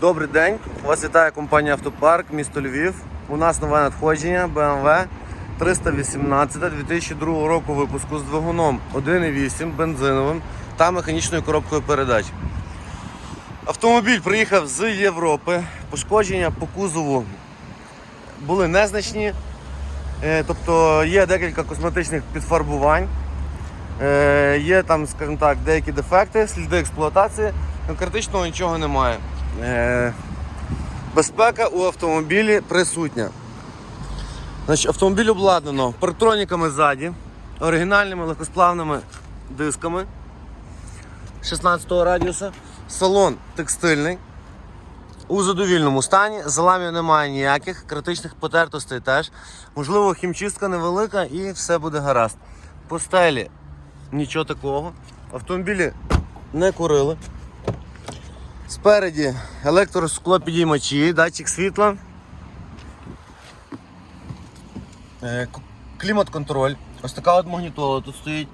Добрий день. Вас вітає компанія Автопарк, місто Львів. У нас нове надходження BMW 318 2002 року випуску з двигуном 1.8 бензиновим та механічною коробкою передач. Автомобіль приїхав з Європи. Пошкодження по кузову були незначні. Е, Тобто є декілька косметичних підфарбувань. Е, Є там, скажімо так, деякі дефекти, сліди експлуатації, але критичного нічого немає. Е, Безпека у автомобілі присутня. Значить, автомобіль обладнано парктроніками ззаді, оригінальними легкосплавними дисками 16 радіуса, салон текстильний. У задовільному стані, заламів немає ніяких, критичних потертостей теж. Можливо, хімчистка невелика і все буде гаразд. По стелі нічого такого. Автомобілі не курили. Спереді електросклопідіймачі, датчик світла. Е, Клімат-контроль. Ось така от магнітола тут стоїть.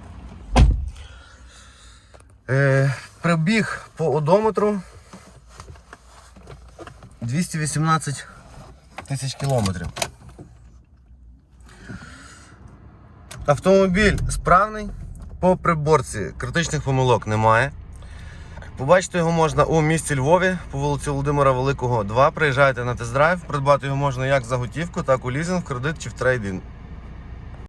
Е, Прибіг по одометру 218 тисяч кілометрів. Автомобіль справний, по приборці критичних помилок немає. Побачити його можна у місті Львові по вулиці Володимира Великого, 2. Приїжджайте на тест-драйв. Придбати його можна як за готівку, так у лізинг, кредит чи в трейдинг.